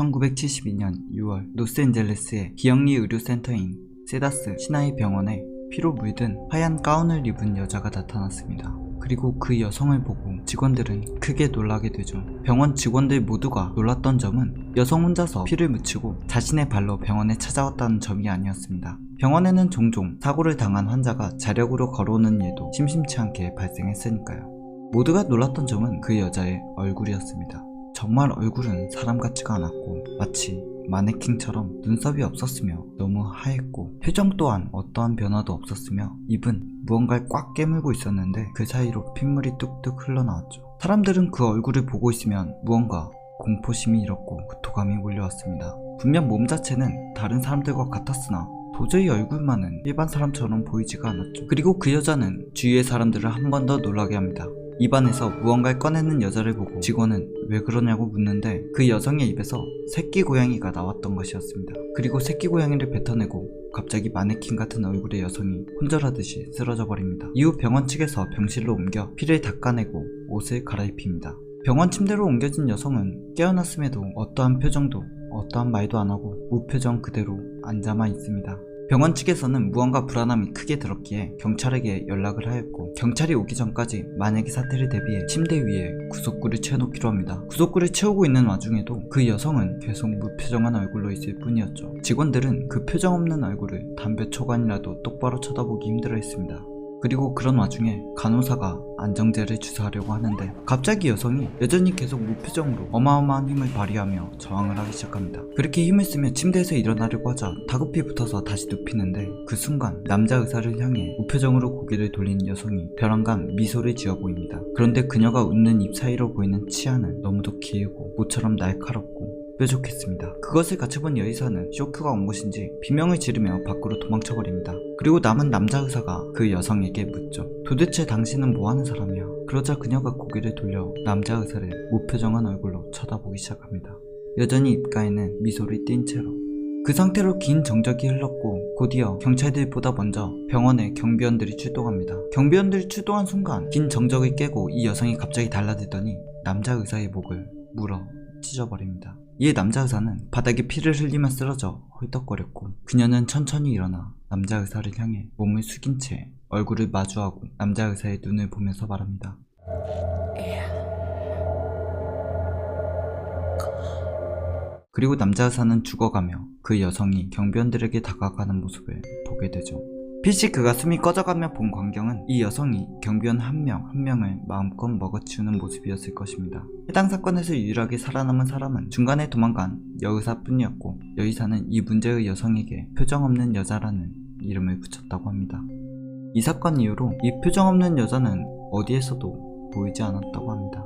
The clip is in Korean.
1972년 6월 로스앤젤레스의 비영리 의료센터인 세다스 시나이 병원에 피로 물든 하얀 가운을 입은 여자가 나타났습니다. 그리고 그 여성을 보고 직원들은 크게 놀라게 되죠. 병원 직원들 모두가 놀랐던 점은 여성 혼자서 피를 묻히고 자신의 발로 병원에 찾아왔다는 점이 아니었습니다. 병원에는 종종 사고를 당한 환자가 자력으로 걸어오는 일도 심심치 않게 발생했으니까요. 모두가 놀랐던 점은 그 여자의 얼굴이었습니다. 정말 얼굴은 사람 같지가 않았고 마치 마네킹처럼 눈썹이 없었으며 너무 하얗고 표정 또한 어떠한 변화도 없었으며 입은 무언가를 꽉 깨물고 있었는데 그 사이로 핏물이 뚝뚝 흘러나왔죠. 사람들은 그 얼굴을 보고 있으면 무언가 공포심이 일었고 고토감이 몰려왔습니다. 분명 몸 자체는 다른 사람들과 같았으나 도저히 얼굴만은 일반 사람처럼 보이지가 않았죠. 그리고 그 여자는 주위의 사람들을 한 번 더 놀라게 합니다. 입안에서 무언가를 꺼내는 여자를 보고 직원은 왜 그러냐고 묻는데 그 여성의 입에서 새끼 고양이가 나왔던 것이었습니다. 그리고 새끼 고양이를 뱉어내고 갑자기 마네킹 같은 얼굴의 여성이 혼절하듯이 쓰러져 버립니다. 이후 병원 측에서 병실로 옮겨 피를 닦아내고 옷을 갈아입힙니다. 병원 침대로 옮겨진 여성은 깨어났음에도 어떠한 표정도 어떠한 말도 안 하고 무표정 그대로 앉아만 있습니다. 병원 측에서는 무언가 불안함이 크게 들었기에 경찰에게 연락을 하였고 경찰이 오기 전까지 만약의 사태를 대비해 침대 위에 구석구를 채워놓기로 합니다. 구석구를 채우고 있는 와중에도 그 여성은 계속 무표정한 얼굴로 있을 뿐이었죠. 직원들은 그 표정 없는 얼굴을 담배 초간이라도 똑바로 쳐다보기 힘들어 했습니다. 그리고 그런 와중에 간호사가 안정제를 주사하려고 하는데 갑자기 여성이 여전히 계속 무표정으로 어마어마한 힘을 발휘하며 저항을 하기 시작합니다. 그렇게 힘을 쓰며 침대에서 일어나려고 하자 다급히 붙어서 다시 눕히는데 그 순간 남자 의사를 향해 무표정으로 고개를 돌린 여성이 벼랑간 미소를 지어 보입니다. 그런데 그녀가 웃는 입 사이로 보이는 치아는 너무도 길고 모처럼 날카롭고 뾰족했습니다. 그것을 같이 본 여의사는 쇼크가 온 것인지 비명을 지르며 밖으로 도망쳐버립니다. 그리고 남은 남자 의사가 그 여성에게 묻죠. 도대체 당신은 뭐하는 사람이야? 그러자 그녀가 고개를 돌려 남자 의사를 무표정한 얼굴로 쳐다보기 시작합니다. 여전히 입가에는 미소를 띈 채로 그 상태로 긴 정적이 흘렀고 곧이어 경찰들보다 먼저 병원에 경비원들이 출동합니다. 경비원들이 출동한 순간 긴 정적을 깨고 이 여성이 갑자기 달라들더니 남자 의사의 목을 물어 찢어버립니다. 이에 남자 의사는 바닥에 피를 흘리며 쓰러져 헐떡거렸고 그녀는 천천히 일어나 남자 의사를 향해 몸을 숙인 채 얼굴을 마주하고 남자 의사의 눈을 보면서 말합니다. 그리고 남자 의사는 죽어가며 그 여성이 경비원들에게 다가가는 모습을 보게 되죠. 필시 그가 숨이 꺼져가며 본 광경은 이 여성이 경비원 한 명 한 명을 마음껏 먹어치우는 모습이었을 것입니다. 해당 사건에서 유일하게 살아남은 사람은 중간에 도망간 여의사뿐이었고 여의사는 이 문제의 여성에게 표정 없는 여자라는 이름을 붙였다고 합니다. 이 사건 이후로 이 표정 없는 여자는 어디에서도 보이지 않았다고 합니다.